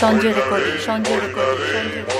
双击的歌双击的歌双击的扣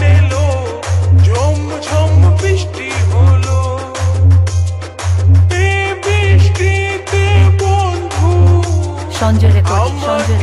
নেলো ঝমঝম বৃষ্টি হলো। সঞ্জয় রেকর্ডিং সঞ্জয়